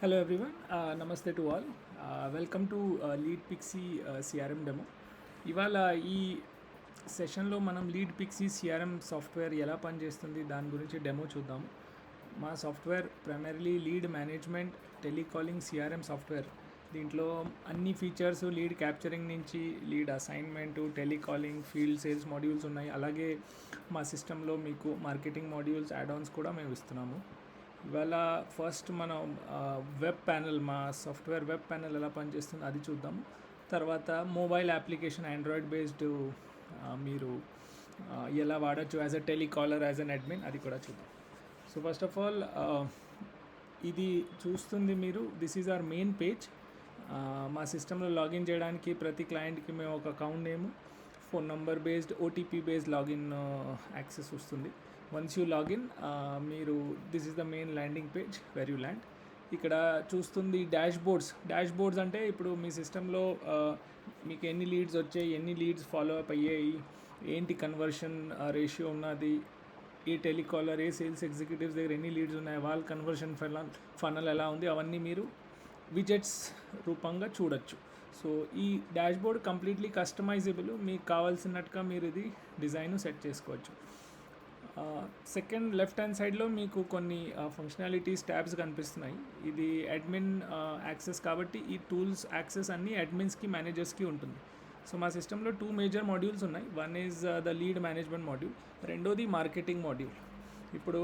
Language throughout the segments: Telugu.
Hello everyone, uh, namaste all welcome to lead pixie CRM demo ఇవాళ ఈ సెషన్లో మనం లీడ్ పిక్సీ సిఆర్ఎం సాఫ్ట్వేర్ ఎలా పనిచేస్తుంది దాని గురించి డెమో చూద్దాము. మా software primarily lead management telecalling CRM software దీంట్లో అన్ని ఫీచర్స్ లీడ్ క్యాప్చరింగ్ నుంచి lead assignment telecalling field sales modules ఉన్నాయి. అలాగే మా సిస్టంలో మీకు మార్కెటింగ్ మాడ్యూల్స్ యాడ్ ఆన్స్ కూడా మేము ఇస్తున్నాము. ఇవాళ ఫస్ట్ మనం వెబ్ ప్యానెల్ మా సాఫ్ట్వేర్ వెబ్ ప్యానెల్ ఎలా పనిచేస్తుంది అది చూద్దాం. తర్వాత మొబైల్ అప్లికేషన్ ఆండ్రాయిడ్ బేస్డ్ మీరు ఎలా వాడచ్చు as a telecaller as an admin అది కూడా చూద్దాం. సో ఫస్ట్ ఆఫ్ ఆల్ ఇది చూస్తుంది మీరు this is our main page మా సిస్టంలో లాగిన్ చేయడానికి ప్రతి క్లయింట్కి మేము ఒక account name phone number based OTP based login access వస్తుంది. వన్స్ యూ లాగిన్ మీరు this is the main landing page where you land ఇక్కడ చూస్తుంది డాష్ బోర్డ్స్ డాష్ బోర్డ్స్ అంటే ఇప్పుడు మీ సిస్టంలో uh, మీకు ఎన్ని లీడ్స్ వచ్చాయి ఎన్ని లీడ్స్ ఫాలో అప్ అయ్యాయి ఏంటి కన్వర్షన్ రేషియో uh, ఉన్నది ఏ టెలికాలర్ ఏ సేల్స్ ఎగ్జిక్యూటివ్స్ దగ్గర ఎన్ని లీడ్స్ ఉన్నాయి వాళ్ళ కన్వర్షన్ ఫనల్ ఫనల్ ఎలా ఉంది అవన్నీ మీరు విజెట్స్ రూపంగా చూడొచ్చు. సో ఈ డాష్ బోర్డ్ కంప్లీట్లీ కస్టమైజబుల్ మీకు కావాల్సినట్టుగా మీరు ఇది డిజైన్ సెట్ చేసుకోవచ్చు. సెకండ్ లెఫ్ట్ హ్యాండ్ సైడ్లో మీకు కొన్ని ఫంక్షనాలిటీస్ ట్యాబ్స్ కనిపిస్తున్నాయి. ఇది అడ్మిన్ యాక్సెస్ కాబట్టి ఈ టూల్స్ యాక్సెస్ అన్నీ అడ్మిన్స్కి మేనేజర్స్కి ఉంటుంది. సో మా సిస్టంలో టూ మేజర్ మాడ్యూల్స్ ఉన్నాయి. One is the lead management module రెండోది మార్కెటింగ్ మాడ్యూల్ ఇప్పుడు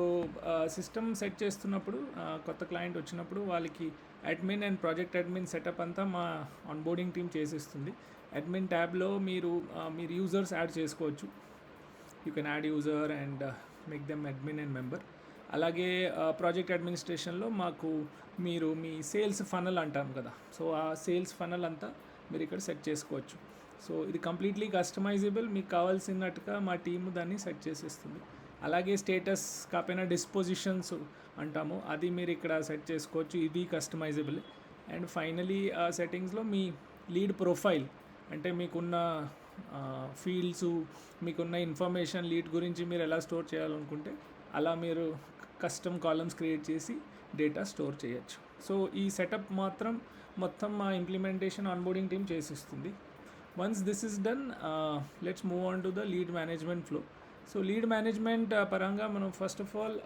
సిస్టమ్ సెట్ చేస్తున్నప్పుడు కొత్త క్లయింట్ వచ్చినప్పుడు వాళ్ళకి admin and project admin setup అంతా మా ఆన్బోర్డింగ్ టీమ్ చేసేస్తుంది. అడ్మిన్ ట్యాబ్లో మీరు మీరు యూజర్స్ యాడ్ చేసుకోవచ్చు. You can add user and make them admin and member అలాగే uh, ప్రాజెక్ట్ అడ్మినిస్ట్రేషన్లో మాకు మీరు మీ సేల్స్ ఫనల్ అంటాం కదా. సో ఆ సేల్స్ ఫనల్ అంతా మీరు ఇక్కడ సెట్ చేసుకోవచ్చు. సో ఇది కంప్లీట్లీ కస్టమైజబుల్ మీకు కావాల్సినట్టుగా మా టీము దాన్ని సెట్ చేసేస్తుంది. అలాగే స్టేటస్ కాకపోయినా డిస్పోజిషన్స్ అంటాము. అది మీరు ఇక్కడ సెట్ చేసుకోవచ్చు. ఇది కస్టమైజబుల్ అండ్ ఫైనలీ ఆ సెట్టింగ్స్లో మీ లీడ్ ప్రొఫైల్ అంటే మీకున్న ఫీల్డ్స్ మీకున్న ఇన్ఫర్మేషన్ లీడ్ గురించి మీరు ఎలా స్టోర్ చేయాలనుకుంటే అలా మీరు కస్టమ్ కాలమ్స్ క్రియేట్ చేసి డేటా స్టోర్ చేయొచ్చు. సో ఈ సెటప్ మాత్రం మొత్తం మా implementation onboarding team చేసిస్తుంది. Once this is done let's move on to the lead management flow so lead management పరంగా మనం ఫస్ట్ ఆఫ్ ఆల్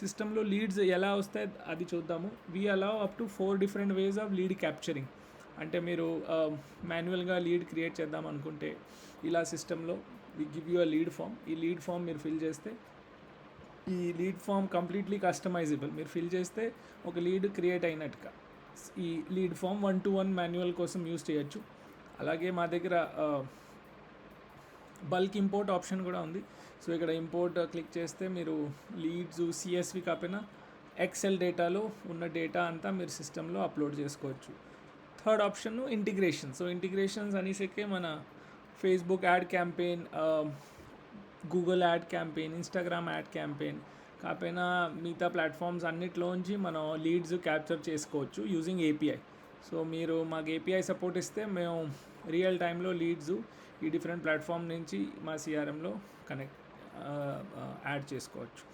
సిస్టంలో లీడ్స్ ఎలా వస్తాయి అది చూద్దాము. We allow up to four different ways of lead capturing అంటే మీరు మాన్యువల్గా లీడ్ క్రియేట్ చేద్దాం అనుకుంటే ఇలా సిస్టంలో we give you a lead form ఈ లీడ్ ఫామ్ మీరు ఫిల్ చేస్తే ఈ లీడ్ ఫామ్ కంప్లీట్లీ కస్టమైజబుల్. మీరు ఫిల్ చేస్తే ఒక లీడ్ క్రియేట్ అయినట్టుగా. ఈ lead form one to one manual కోసం యూస్ చేయొచ్చు. అలాగే మా దగ్గర బల్క్ ఇంపోర్ట్ ఆప్షన్ కూడా ఉంది. సో ఇక్కడ ఇంపోర్ట్ క్లిక్ చేస్తే మీరు లీడ్స్ సిఎస్వి కాకపోయినా ఎక్సెల్ డేటాలో ఉన్న డేటా అంతా మీరు సిస్టంలో అప్లోడ్ చేసుకోవచ్చు. Third option integration so integrations అనేసరికి మన Facebook ad campaign Google ad campaign Instagram ad campaign కాకపోయినా మిగతా ప్లాట్ఫామ్స్ అన్నిట్లోంచి మనం లీడ్స్ క్యాప్చర్ చేసుకోవచ్చు యూజింగ్ ఏపీఐ సో మీరు మాకు ఏపీఐ సపోర్ట్ ఇస్తే మేము రియల్ టైంలో లీడ్స్ ఈ డిఫరెంట్ ప్లాట్ఫామ్ నుంచి మా సిఆర్ఎంలో కనెక్ట్ యాడ్ చేసుకోవచ్చు.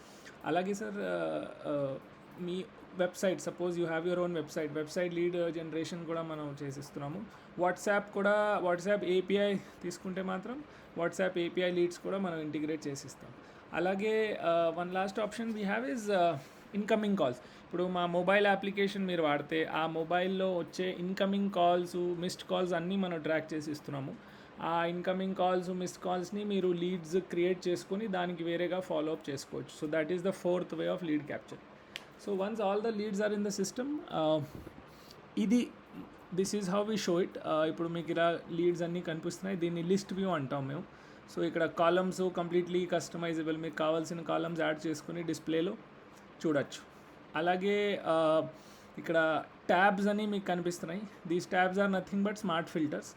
అలాగే sir uh, uh, me website suppose you have your own website. Website lead generation కూడా మనం చేసిస్తున్నాము. వాట్సాప్ కూడా వాట్సాప్ ఏపీఐ తీసుకుంటే మాత్రం వాట్సాప్ ఏపీఐ లీడ్స్ కూడా మనం ఇంటిగ్రేట్ చేసిస్తాం. అలాగే one last option we have is incoming calls ఇప్పుడు మా మొబైల్ అప్లికేషన్ మీరు వాడితే ఆ మొబైల్లో వచ్చే ఇన్కమింగ్ కాల్స్ మిస్డ్ కాల్స్ అన్నీ మనం ట్రాక్ చేసి ఇస్తున్నాము ఆ ఇన్కమింగ్ కాల్స్ మిస్డ్ కాల్స్ని మీరు లీడ్స్ క్రియేట్ చేసుకొని దానికి వేరేగా ఫాలో అప్ చేసుకోవచ్చు. So that is the fourth way of lead capture so once all the leads are in the system ఇది this is how we show it ఇప్పుడు మీకు ఇలా లీడ్స్ అన్నీ కనిపిస్తున్నాయి. దీన్ని లిస్ట్ వ్యూ అంటాం మేము. సో ఇక్కడ కాలమ్స్ కంప్లీట్లీ కస్టమైజబుల్ మీకు కావాల్సిన కాలమ్స్ యాడ్ చేసుకుని డిస్ప్లేలో చూడొచ్చు. అలాగే uh, ఇక్కడ ట్యాబ్స్ అని మీకు కనిపిస్తున్నాయి. These tabs are nothing but smart filters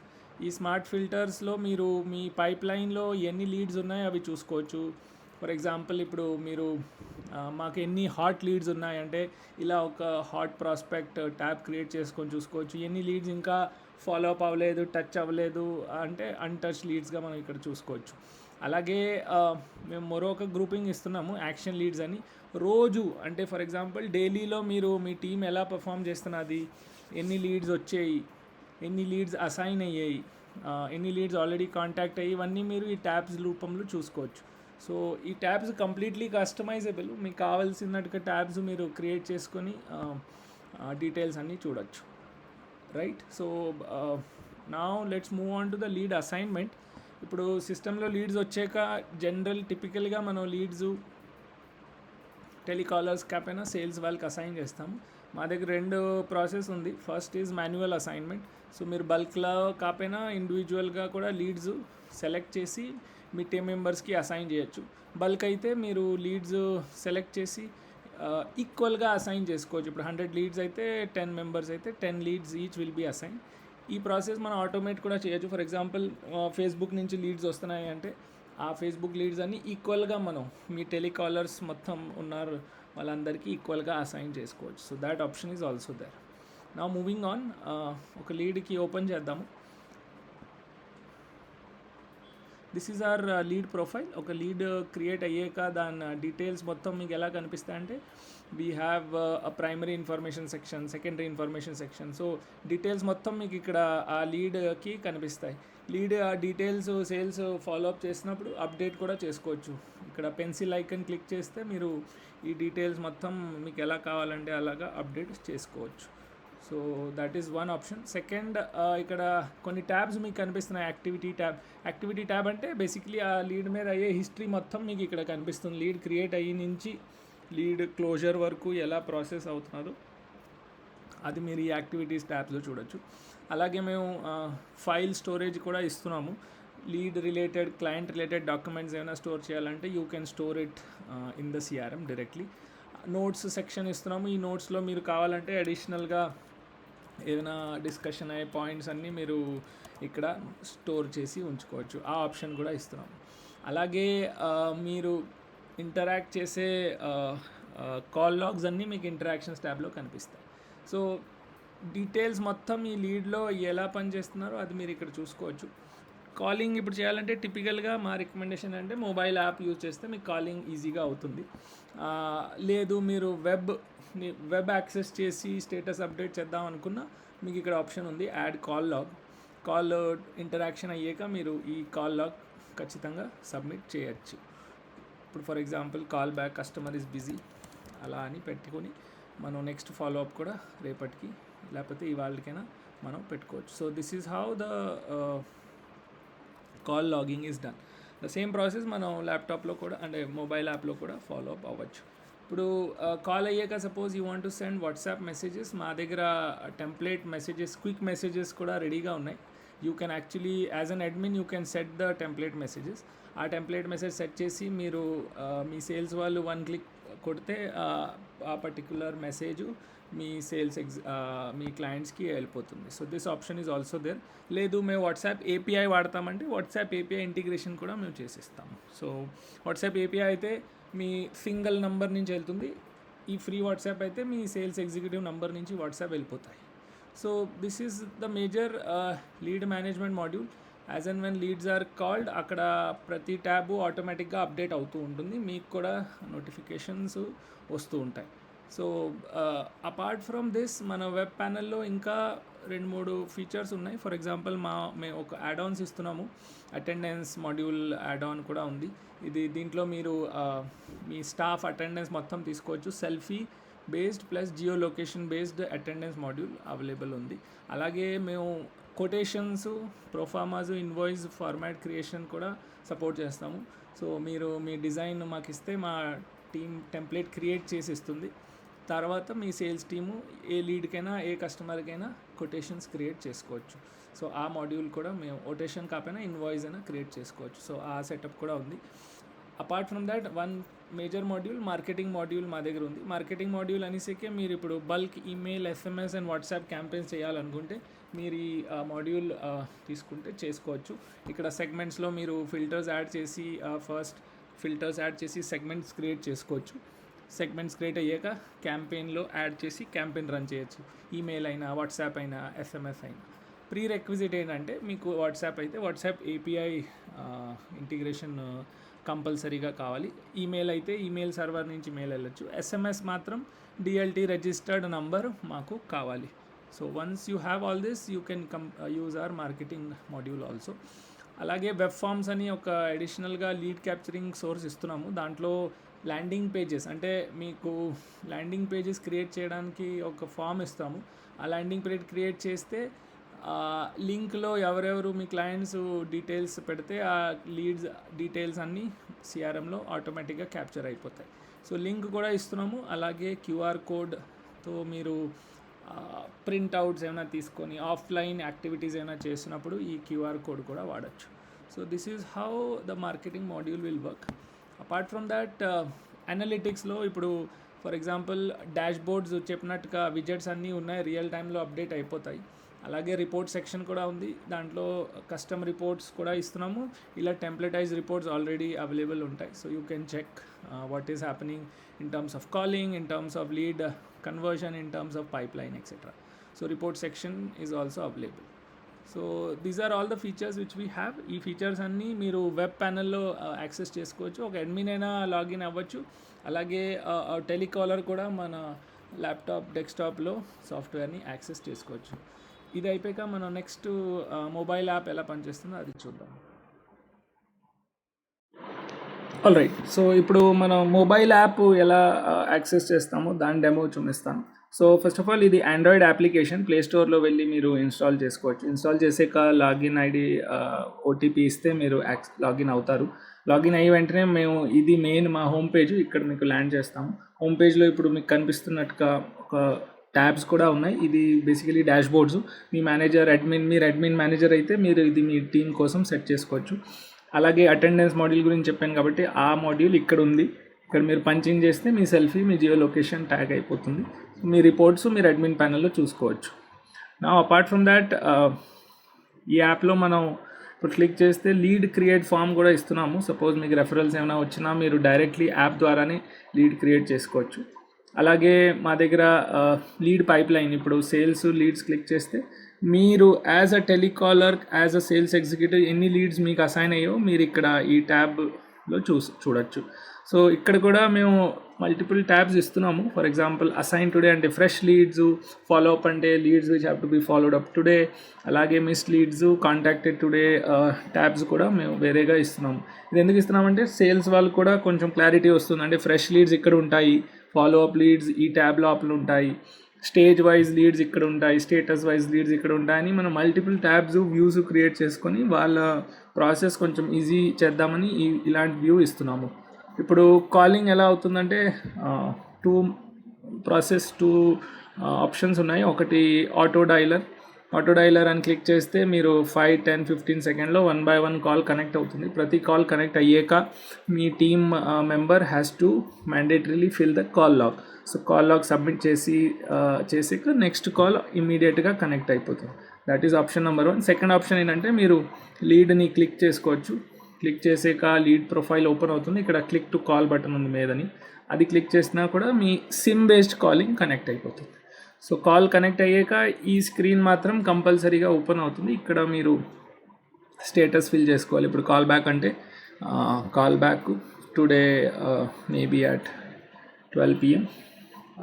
ఈ స్మార్ట్ ఫిల్టర్స్లో మీరు మీ పైప్ లైన్లో ఎన్ని లీడ్స్ ఉన్నాయో అవి చూసుకోవచ్చు. ఫర్ ఎగ్జాంపుల్ ఇప్పుడు మీరు మాకు ఎన్ని హాట్ లీడ్స్ ఉన్నాయంటే ఇలా ఒక హాట్ ప్రాస్పెక్ట్ ట్యాబ్ క్రియేట్ చేసుకొని చూసుకోవచ్చు. ఎన్ని లీడ్స్ ఇంకా ఫాలో అప్ అవ్వలేదు టచ్ అవ్వలేదు అంటే అన్టచ్ లీడ్స్గా మనం ఇక్కడ చూసుకోవచ్చు. అలాగే మేము మరొక గ్రూపింగ్ ఇస్తున్నాము యాక్షన్ లీడ్స్ అని. రోజు అంటే ఫర్ ఎగ్జాంపుల్ డైలీలో మీరు మీ టీం ఎలా పర్ఫామ్ చేస్తున్నది ఎన్ని లీడ్స్ వచ్చాయి ఎన్ని లీడ్స్ అసైన్ అయ్యాయి ఎన్ని లీడ్స్ ఆల్రెడీ కాంటాక్ట్ అయ్యి ఇవన్నీ మీరు ఈ ట్యాబ్స్ రూపంలో చూసుకోవచ్చు. సో ఈ ట్యాబ్స్ కంప్లీట్లీ కస్టమైజబుల్ మీకు కావాల్సినట్టుగా ట్యాబ్స్ మీరు క్రియేట్ చేసుకొని డీటెయిల్స్ అన్నీ చూడొచ్చు. రైట్ సో నా let's move on to the lead assignment ఇప్పుడు సిస్టంలో లీడ్స్ వచ్చాక జనరల్ టిపికల్గా మనం లీడ్స్ టెలికాలర్స్ కాపైనా సేల్స్ వాళ్ళకి అసైన్ చేస్తాము. మా దగ్గర రెండు ప్రాసెస్ ఉంది. First is manual assignment so మీరు బల్క్లో కాపైనా ఇండివిజువల్గా కూడా లీడ్స్ సెలెక్ట్ చేసి మీ టీమ్ మెంబర్స్కి అసైన్ చేయొచ్చు. బల్క్ అయితే మీరు లీడ్స్ సెలెక్ట్ చేసి ఈక్వల్గా అసైన్ చేసుకోవచ్చు. ఇప్పుడు హండ్రెడ్ లీడ్స్ అయితే టెన్ మెంబర్స్ అయితే ten leads each will be assign ఈ ప్రాసెస్ మనం ఆటోమేట్ కూడా చేయొచ్చు. ఫర్ ఎగ్జాంపుల్ ఫేస్బుక్ నుంచి లీడ్స్ వస్తున్నాయి అంటే ఆ ఫేస్బుక్ లీడ్స్ అన్ని ఈక్వల్గా మనం మీ టెలికాలర్స్ మొత్తం ఉన్నారు వాళ్ళందరికీ ఈక్వల్గా అసైన్ చేసుకోవచ్చు. So that option is also there నా మూవింగ్ ఆన్ ఒక లీడ్కి ఓపెన్ చేద్దాము. This is our lead profile ఒక లీడ్ క్రియేట్ uh, అయ్యాక దాని uh, డీటెయిల్స్ మొత్తం మీకు ఎలా కనిపిస్తాయంటే we have a primary information section secondary information section so details మొత్తం మీకు ఇక్కడ ఆ లీడ్కి uh, కనిపిస్తాయి. లీడ్ ఆ డీటెయిల్స్ సేల్స్ ఫాలోఅప్ చేసినప్పుడు అప్డేట్ కూడా చేసుకోవచ్చు. ఇక్కడ పెన్సిల్ ఐకన్ క్లిక్ చేస్తే మీరు ఈ డీటెయిల్స్ మొత్తం మీకు ఎలా కావాలంటే అలాగా అప్డేట్ చేసుకోవచ్చు. So that is one option. Second ఇక్కడ కొన్ని ట్యాబ్స్ మీకు కనిపిస్తున్నాయి. Activity tab. యాక్టివిటీ ట్యాబ్ అంటే బేసిక్లీ ఆ లీడ్ మీద అయ్యే హిస్టరీ మొత్తం మీకు ఇక్కడ కనిపిస్తుంది. లీడ్ క్రియేట్ అయ్యి నుంచి లీడ్ క్లోజర్ వరకు ఎలా ప్రాసెస్ అవుతున్నారు అది మీరు ఈ యాక్టివిటీస్ ట్యాబ్లో చూడొచ్చు. అలాగే మేము ఫైల్ స్టోరేజ్ కూడా ఇస్తున్నాము. Lead related client related documents ఏమైనా స్టోర్ చేయాలంటే you can store it in the CRM directly. Notes section ఇస్తున్నాము. ఈ నోట్స్లో మీరు కావాలంటే అడిషనల్గా ఏదైనా డిస్కషన్ అయ్యే పాయింట్స్ అన్నీ మీరు ఇక్కడ స్టోర్ చేసి ఉంచుకోవచ్చు. ఆ ఆప్షన్ కూడా ఇస్తున్నాం. అలాగే మీరు ఇంటరాక్ట్ చేసే కాల్ లాగ్స్ అన్నీ మీకు ఇంటరాక్షన్స్ ట్యాబ్లో కనిపిస్తాయి. సో డీటెయిల్స్ మొత్తం ఈ లీడ్లో ఎలా పనిచేస్తున్నారో అది మీరు ఇక్కడ చూసుకోవచ్చు. కాలింగ్ ఇప్పుడు చేయాలంటే టిపికల్గా మా రికమెండేషన్ అంటే మొబైల్ యాప్ యూజ్ చేస్తే మీకు కాలింగ్ ఈజీగా అవుతుంది. లేదు మీరు వెబ్ వెబ్ యాక్సెస్ చేసి స్టేటస్ అప్డేట్ చేద్దాం అనుకున్నా మీకు ఇక్కడ ఆప్షన్ ఉంది add call log call interaction అయ్యాక మీరు ఈ కాల్ లాగ్ ఖచ్చితంగా సబ్మిట్ చేయొచ్చు. ఇప్పుడు for example call back customer is busy అలా అని పెట్టుకొని మనం నెక్స్ట్ ఫాలో అప్ కూడా రేపటికి లేకపోతే ఇవాళకైనా మనం పెట్టుకోవచ్చు. So this is how the call logging is done the same process మనం ల్యాప్టాప్లో కూడా అంటే మొబైల్ యాప్లో కూడా ఫాలో అప్ అవ్వచ్చు. ఇప్పుడు కాల్ అయ్యాక suppose you want to send WhatsApp messages మా దగ్గర టెంప్లేట్ మెసేజెస్ క్విక్ మెసేజెస్ కూడా రెడీగా ఉన్నాయి. You can actually as an admin you can set the template messages ఆ టెంప్లేట్ మెసేజ్ సెట్ చేసి మీరు మీ సేల్స్ వాళ్ళు వన్ క్లిక్ కొడితే ఆ, పర్టిక్యులర్ పర్టికులర్ మెసేజ్ మీ సేల్స్ ఎగ్జ్ మీ క్లయింట్స్కి వెళ్ళిపోతుంది. So this option is also there లేదు మేము వాట్సాప్ ఏపీఐ వాడతామంటే వాట్సాప్ ఏపీఐ ఇంటిగ్రేషన్ కూడా మేము చేసిస్తాము. సో వాట్సాప్ ఏపీఐ అయితే మీ సింగిల్ నంబర్ నుంచి వెళ్తుంది. ఈ ఫ్రీ వాట్సాప్ అయితే మీ సేల్స్ ఎగ్జిక్యూటివ్ నంబర్ నుంచి వాట్సాప్ వెళ్ళిపోతాయి. So this is the major lead management module as and when leads are called అక్కడ ప్రతి ట్యాబు ఆటోమేటిక్గా అప్డేట్ అవుతూ ఉంటుంది. మీకు కూడా నోటిఫికేషన్స్ వస్తూ ఉంటాయి. సో అపార్ట్ ఫ్రమ్ దిస్ మన వెబ్ ప్యానెల్లో ఇంకా రెండు మూడు ఫీచర్స్ ఉన్నాయి. ఫర్ ఎగ్జాంపుల్ మా మేము ఒక యాడాన్స్ ఇస్తున్నాము. అటెండెన్స్ మాడ్యూల్ యాడాన్ కూడా ఉంది. ఇది దీంట్లో మీరు మీ స్టాఫ్ అటెండెన్స్ మొత్తం తీసుకోవచ్చు. Selfie based plus geo location based attendance module available ఉంది. అలాగే మేము quotations proformas invoice format creation కూడా సపోర్ట్ చేస్తాము. సో మీరు మీ డిజైన్ మాకు ఇస్తే మా టీమ్ టెంప్లెట్ క్రియేట్ చేసి ఇస్తుంది. తర్వాత మీ సేల్స్ టీము ఏ లీడ్కైనా ఏ కస్టమర్కైనా కొటేషన్స్ క్రియేట్ చేసుకోవచ్చు. సో ఆ మాడ్యూల్ కూడా మేము కొటేషన్ కాకపోయినా ఇన్వాయిస్ అయినా క్రియేట్ చేసుకోవచ్చు. సో ఆ సెటప్ కూడా ఉంది. Apart from that one major module marketing module మా దగ్గర ఉంది. మార్కెటింగ్ మాడ్యూల్ అనేసరికి మీరు ఇప్పుడు bulk email SMS and WhatsApp campaigns చేయాలనుకుంటే మీరు ఈ మాడ్యూల్ తీసుకుంటే చేసుకోవచ్చు. ఇక్కడ సెగ్మెంట్స్లో మీరు ఫిల్టర్స్ యాడ్ చేసి ఫస్ట్ ఫిల్టర్స్ యాడ్ చేసి సెగ్మెంట్స్ క్రియేట్ చేసుకోవచ్చు. సెగ్మెంట్స్ క్రియేట్ అయ్యాక క్యాంపెయిన్లో యాడ్ చేసి క్యాంపెయిన్ రన్ చేయొచ్చు. ఈమెయిల్ అయినా వాట్సాప్ అయినా ఎస్ఎంఎస్ అయినా. ప్రీ రిక్విజిట్ ఏంటంటే మీకు వాట్సాప్ అయితే వాట్సాప్ ఏపీఐ ఇంటిగ్రేషన్ కంపల్సరీగా కావాలి. ఈమెయిల్ అయితే ఈమెయిల్ సర్వర్ నుంచి మెయిల్ వెళ్ళచ్చు. ఎస్ఎంఎస్ మాత్రం డిఎల్టీ రిజిస్టర్డ్ నంబర్ మాకు కావాలి. So once you have all this you can come use our marketing module also అలాగే వెబ్ ఫామ్స్ అని ఒక అడిషనల్గా లీడ్ క్యాప్చరింగ్ సోర్స్ ఇస్తున్నాము. దాంట్లో ల్యాండింగ్ పేజెస్ అంటే మీకు ల్యాండింగ్ పేజెస్ క్రియేట్ చేయడానికి ఒక ఫామ్ ఇస్తాము. ఆ ల్యాండింగ్ పేజ్ క్రియేట్ చేస్తే లింక్లో ఎవరెవరు మీ క్లయింట్స్ డీటెయిల్స్ పెడితే ఆ లీడ్స్ డీటెయిల్స్ అన్నీ సిఆర్ఎంలో ఆటోమేటిక్గా క్యాప్చర్ అయిపోతాయి. సో లింక్ కూడా ఇస్తున్నాము. అలాగే క్యూఆర్ కోడ్తో మీరు ప్రింట్ అవుట్స్ ఏమైనా తీసుకొని ఆఫ్లైన్ యాక్టివిటీస్ ఏమైనా చేసినప్పుడు ఈ క్యూఆర్ కోడ్ కూడా వాడచ్చు. So this is how the marketing module will work apart from that అనలిటిక్స్లో ఇప్పుడు ఫర్ ఎగ్జాంపుల్ డాష్ బోర్డ్స్ చెప్పినట్టుగా విజెట్స్ అన్నీ ఉన్నాయి రియల్ టైంలో అప్డేట్ అయిపోతాయి. అలాగే రిపోర్ట్ సెక్షన్ కూడా ఉంది. దాంట్లో కస్టమ్ రిపోర్ట్స్ కూడా ఇస్తున్నాము. ఇలా టెంప్లెటైజ్ రిపోర్ట్స్ ఆల్రెడీ అవైలబుల్ ఉంటాయి. So you can check what is happening in terms of calling in terms of lead conversion in terms of pipeline etcetera so report section is also available so these are all the features which we have. ఈ ఫీచర్స్ అన్నీ మీరు వెబ్ ప్యానల్లో యాక్సెస్ చేసుకోవచ్చు. ఒక అడ్మిన్ అయినా లాగిన్ అవ్వచ్చు. అలాగే టెలికాలర్ కూడా మన ల్యాప్టాప్ డెస్క్టాప్లో సాఫ్ట్వేర్ని యాక్సెస్ చేసుకోవచ్చు. ఇది అయిపోయాక మనం నెక్స్ట్ మొబైల్ యాప్ ఎలా పనిచేస్తుందో అది చూద్దాం. ఆల్ రైట్ సో ఇప్పుడు మనం మొబైల్ యాప్ ఎలా యాక్సెస్ చేస్తామో దాని డెమో చూపిస్తాను. సో ఫస్ట్ ఆఫ్ ఆల్ ఇది ఆండ్రాయిడ్ అప్లికేషన్ ప్లే స్టోర్లో వెళ్ళి మీరు ఇన్స్టాల్ చేసుకోవచ్చు. ఇన్స్టాల్ చేసాక లాగిన్ ఐడి ఓటీపీ ఇస్తే మీరు యాక్స్ లాగిన్ అవుతారు. లాగిన్ అయ్యి వెంటనే మేము ఇది మెయిన్ మా హోమ్ పేజ్ ఇక్కడ మీకు ల్యాండ్ చేస్తాము. హోమ్ పేజ్లో ఇప్పుడు మీకు కనిపిస్తున్నట్టుగా ఒక ట్యాబ్స్ కూడా ఉన్నాయి. ఇది బేసికలీ డాష్ బోర్డ్స్ మీ మేనేజర్ అడ్మిన్ మీరు అడ్మిన్ మేనేజర్ అయితే మీరు ఇది మీ టీం కోసం సెట్ చేసుకోవచ్చు. అలాగే అటెండెన్స్ మాడ్యూల్ గురించి చెప్పాను కాబట్టి ఆ మాడ్యూల్ ఇక్కడ ఉంది. ఇక్కడ మీరు పంచింగ్ చేస్తే మీ సెల్ఫీ మీ జియో లొకేషన్ ట్యాగ్ అయిపోతుంది. మీ రిపోర్ట్స్ మీరు అడ్మిన్ ప్యానల్లో చూసుకోవచ్చు. నా అపార్ట్ ఫ్రమ్ దాట్ ఈ యాప్లో మనం ఇప్పుడు క్లిక్ చేస్తే లీడ్ క్రియేట్ ఫామ్ కూడా ఇస్తున్నాము. సపోజ్ మీకు రెఫరల్స్ ఏమైనా వచ్చినా మీరు డైరెక్ట్లీ యాప్ ద్వారానే లీడ్ క్రియేట్ చేసుకోవచ్చు. అలాగే మా దగ్గర లీడ్ పైప్ లైన్ ఇప్పుడు సేల్స్ లీడ్స్ క్లిక్ చేస్తే మీరు as a telecaller as a sales executive ఎన్ని లీడ్స్ మీకు అసైన్ అయ్యో మీరు ఇక్కడ ఈ ట్యాబ్లో చూ చూడొచ్చు. సో ఇక్కడ కూడా మేము మల్టిపుల్ ట్యాబ్స్ ఇస్తున్నాము. ఫర్ ఎగ్జాంపుల్ అసైన్ టుడే అంటే ఫ్రెష్ లీడ్స్ ఫాలో అప్ అంటే leads which have to be followed up today అలాగే miss leads contacted today tabs కూడా మేము వేరేగా ఇస్తున్నాము. ఇది ఎందుకు ఇస్తున్నామంటే సేల్స్ వాళ్ళు కూడా కొంచెం క్లారిటీ వస్తుంది అంటే ఫ్రెష్ లీడ్స్ ఇక్కడ ఉంటాయి. ఫాలో అప్ లీడ్స్ ఈ ట్యాబ్ లోపల ఉంటాయి. స్టేజ్ వైజ్ లీడ్స్ ఇక్కడ ఉంటాయి. స్టేటస్ వైజ్ లీడ్స్ ఇక్కడ ఉంటాయని మనం మల్టిపుల్ ట్యాబ్స్ వ్యూస్ క్రియేట్ చేసుకొని వాళ్ళ ప్రాసెస్ కొంచెం ఈజీ చేద్దామని ఈ ఇలాంటి వ్యూ ఇస్తున్నాము. ఇప్పుడు కాలింగ్ ఎలా అవుతుందంటే టూ ప్రాసెస్ టూ ఆప్షన్స్ ఉన్నాయి. ఒకటి ఆటో డైలర్ ఆటో డైలర్ అని క్లిక్ చేస్తే మీరు ఫైవ్ టెన్ ఫిఫ్టీన్ సెకండ్లో one by one call connect అవుతుంది. ప్రతి కాల్ కనెక్ట్ అయ్యాక మీ team member has to mandatorily fill the call log so call log submit చేసి చేసాక నెక్స్ట్ కాల్ ఇమీడియట్గా కనెక్ట్ అయిపోతుంది. That is option number one second option ఏంటంటే మీరు లీడ్ని క్లిక్ చేసుకోవచ్చు. క్లిక్ చేసాక లీడ్ ప్రొఫైల్ ఓపెన్ అవుతుంది. ఇక్కడ క్లిక్ టు కాల్ బటన్ ఉంది మీదని. అది క్లిక్ చేసినా కూడా మీ సిమ్ బేస్డ్ కాలింగ్ కనెక్ట్ అయిపోతుంది. సో కాల్ కనెక్ట్ అయ్యాక ఈ స్క్రీన్ మాత్రం కంపల్సరీగా ఓపెన్ అవుతుంది. ఇక్కడ మీరు స్టేటస్ ఫిల్ చేసుకోవాలి. ఇప్పుడు కాల్ బ్యాక్ అంటే call back today maybe at twelve PM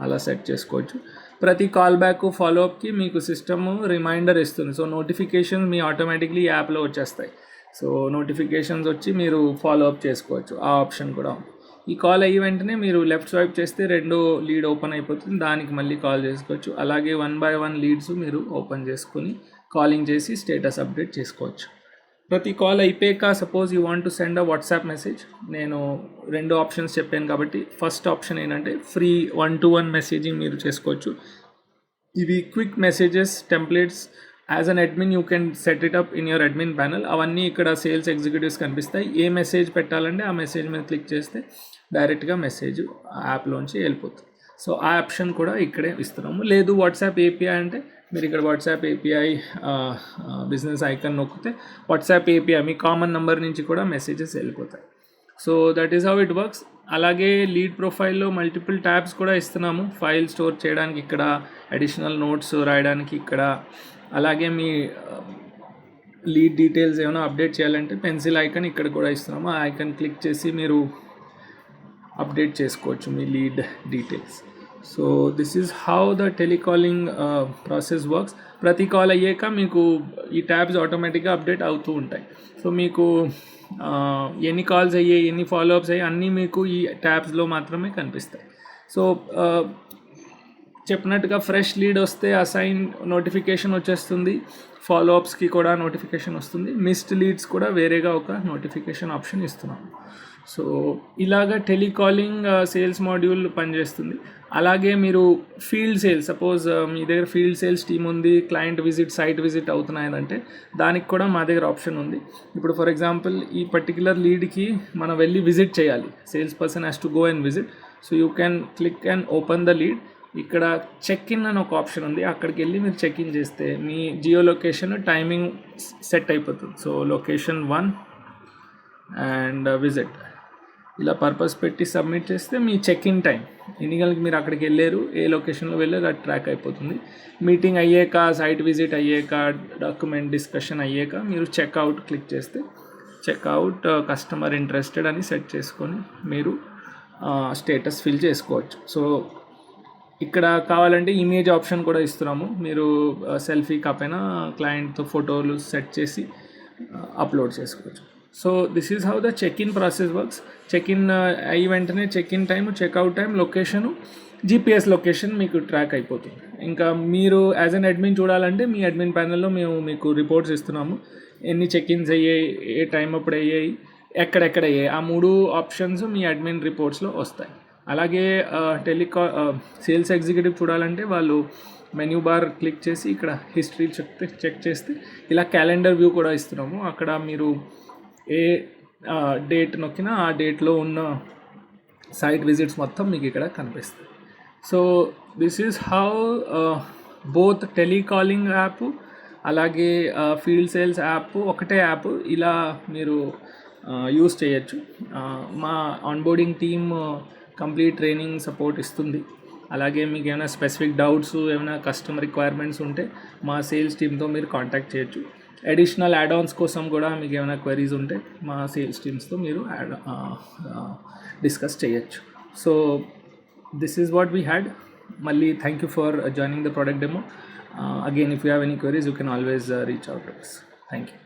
అలా సెట్ చేసుకోవచ్చు. ప్రతి కాల్ బ్యాక్ ఫాలోఅప్కి మీకు సిస్టమ్ రిమైండర్ ఇస్తుంది. సో నోటిఫికేషన్ మీ ఆటోమేటిక్లీ యాప్లో వచ్చేస్తాయి. సో నోటిఫికేషన్స్ వచ్చి మీరు ఫాలో అప్ చేసుకోవచ్చు. ఆ ఆప్షన్ కూడా ఉంది. ఈ కాల్ అయ్యి వెంటనే మీరు లెఫ్ట్ స్వైప్ చేస్తే రెండో లీడ్ ఓపెన్ అయిపోతుంది. దానికి మళ్ళీ కాల్ చేసుకోవచ్చు. అలాగే వన్ బై వన్ లీడ్స్ మీరు ఓపెన్ చేసుకొని కాలింగ్ చేసి స్టేటస్ అప్డేట్ చేసుకోవచ్చు. ప్రతి కాల్ అయిపోయాక suppose you want to send a WhatsApp message నేను రెండు ఆప్షన్స్ చెప్పాను కాబట్టి ఫస్ట్ ఆప్షన్ ఏంటంటే free one to one messaging మీరు చేసుకోవచ్చు. ఇవి quick messages templates as an admin you can set it up in your admin panel అవన్నీ ఇక్కడ సేల్స్ ఎగ్జిక్యూటివ్స్ కనిపిస్తాయి. ఏ మెసేజ్ పెట్టాలంటే ఆ మెసేజ్ మీద క్లిక్ చేస్తే డైరెక్ట్గా మెసేజ్ యాప్లోంచి వెళ్ళిపోతుంది. సో ఆ ఆప్షన్ కూడా ఇక్కడే ఇస్తున్నాము. లేదు వాట్సాప్ ఏపీఐ అంటే మీరు ఇక్కడ వాట్సాప్ ఏపీఐ బిజినెస్ ఐకన్ నొక్కితే వాట్సాప్ ఏపీఐ మీ కామన్ నెంబర్ నుంచి కూడా మెసేజెస్ వెళ్ళిపోతాయి. So that is how it works అలాగే లీడ్ ప్రొఫైల్లో మల్టిపుల్ ట్యాబ్స్ కూడా ఇస్తున్నాము. ఫైల్ స్టోర్ చేయడానికి ఇక్కడ అడిషనల్ నోట్స్ రాయడానికి ఇక్కడ అలాగే మీ లీడ్ డీటెయిల్స్ ఏమైనా అప్డేట్ చేయాలంటే పెన్సిల్ ఐకాన్ ఇక్కడ కూడా ఇస్తున్నాము. ఆ ఐకాన్ క్లిక్ చేసి మీరు అప్డేట్ చేసుకోవచ్చు మీ lead details so this is how the telecalling process works ప్రతి కాల్ అయ్యాక మీకు ఈ ట్యాబ్స్ ఆటోమేటిక్గా అప్డేట్ అవుతూ ఉంటాయి. సో మీకు ఎన్ని కాల్స్ అయ్యాయి ఎన్ని ఫాలోఅప్స్ అయ్యాయి అన్నీ మీకు ఈ ట్యాబ్స్లో మాత్రమే కనిపిస్తాయి. సో uh, చెప్పినట్టుగా ఫ్రెష్ లీడ్ వస్తే అసైన్ నోటిఫికేషన్ వచ్చేస్తుంది. ఫాలోఅప్స్కి కూడా నోటిఫికేషన్ వస్తుంది. మిస్డ్ లీడ్స్ కూడా వేరేగా ఒక నోటిఫికేషన్ ఆప్షన్ ఇస్తున్నాం. సో ఇలాగ టెలికాలింగ్ సేల్స్ మాడ్యూల్ పనిచేస్తుంది. అలాగే మీరు ఫీల్డ్ సేల్స్ సపోజ్ మీ దగ్గర ఫీల్డ్ సేల్స్ టీమ్ ఉంది క్లయింట్ విజిట్ సైట్ విజిట్ అవుతున్నాయంటే దానికి కూడా మా దగ్గర ఆప్షన్ ఉంది. ఇప్పుడు ఫర్ ఎగ్జాంపుల్ ఈ పర్టికులర్ లీడ్కి మనం వెళ్ళి విజిట్ చేయాలి. Sales person has to go and visit. So you can click and open the lead. ఇక్కడ చెక్ ఇన్ అని ఒక ఆప్షన్ ఉంది. అక్కడికి వెళ్ళి మీరు చెక్ ఇన్ చేస్తే మీ జియో లొకేషన్ టైమింగ్ సెట్ అయిపోతుంది. So location one and visit ఇలా పర్పస్ పెట్టి సబ్మిట్ చేస్తే మీ చెక్ ఇన్ టైం ఎన్ని గంటలకు మీరు అక్కడికి వెళ్ళారు ఏ లొకేషన్లో వెళ్ళారు అది ట్రాక్ అయిపోతుంది. మీటింగ్ అయ్యాక సైట్ విజిట్ అయ్యాక డాక్యుమెంట్ డిస్కషన్ అయ్యాక మీరు చెక్అవుట్ క్లిక్ చేస్తే చెక్అవుట్ కస్టమర్ ఇంట్రెస్టెడ్ అని సెట్ చేసుకొని మీరు uh, స్టేటస్ ఫిల్ చేసుకోవచ్చు. సో ఇక్కడ కావాలంటే ఇమేజ్ ఆప్షన్ కూడా ఇస్తున్నాము. మీరు సెల్ఫీ కాపైనా క్లయింట్తో ఫోటోలు సెట్ చేసి అప్లోడ్ చేసుకోవచ్చు. So this is how the check in process works check in అయ్యి వెంటనే check in time checkout time location GPS location మీకు ట్రాక్ అయిపోతుంది. ఇంకా మీరు యాజ్ అన్ అడ్మిన్ చూడాలంటే మీ అడ్మిన్ ప్యానల్లో మేము మీకు రిపోర్ట్స్ ఇస్తున్నాము. ఎన్ని చెక్ ఇన్స్ అయ్యాయి ఏ టైం అప్పుడు అయ్యాయి ఎక్కడెక్కడ అయ్యాయి. ఆ మూడు ఆప్షన్స్ మీ అడ్మిన్ రిపోర్ట్స్లో వస్తాయి. అలాగే టెలికా సేల్స్ ఎగ్జిక్యూటివ్ చూడాలంటే వాళ్ళు మెన్యూ బార్ క్లిక్ చేసి ఇక్కడ హిస్టరీ చెక్ చెక్ చేస్తే ఇలా క్యాలెండర్ వ్యూ కూడా ఇస్తున్నాము. అక్కడ మీరు ఏ డేట్ నొక్కినా ఆ డేట్లో ఉన్న సైట్ విజిట్స్ మొత్తం మీకు ఇక్కడ కనిపిస్తాయి. So this is how both telecalling app అలాగే ఫీల్డ్ సేల్స్ యాప్ ఒకటే యాప్ ఇలా మీరు యూస్ చేయొచ్చు. మా onboarding team complete training support ఇస్తుంది. అలాగే మీకు ఏమైనా స్పెసిఫిక్ డౌట్స్ ఏమైనా కస్టమర్ రిక్వైర్మెంట్స్ ఉంటే మా సేల్స్ టీమ్తో మీరు కాంటాక్ట్ చేయొచ్చు. అడిషనల్ యాడ్ ఆన్స్ కోసం కూడా మీకు ఏమైనా క్వైరీస్ ఉంటే మా సేల్స్ టీమ్స్తో మీరు యాడ్ డిస్కస్ చేయొచ్చు. So this is what we had మళ్ళీ thank you for joining the product demo again if you have any queries you can always reach out thank you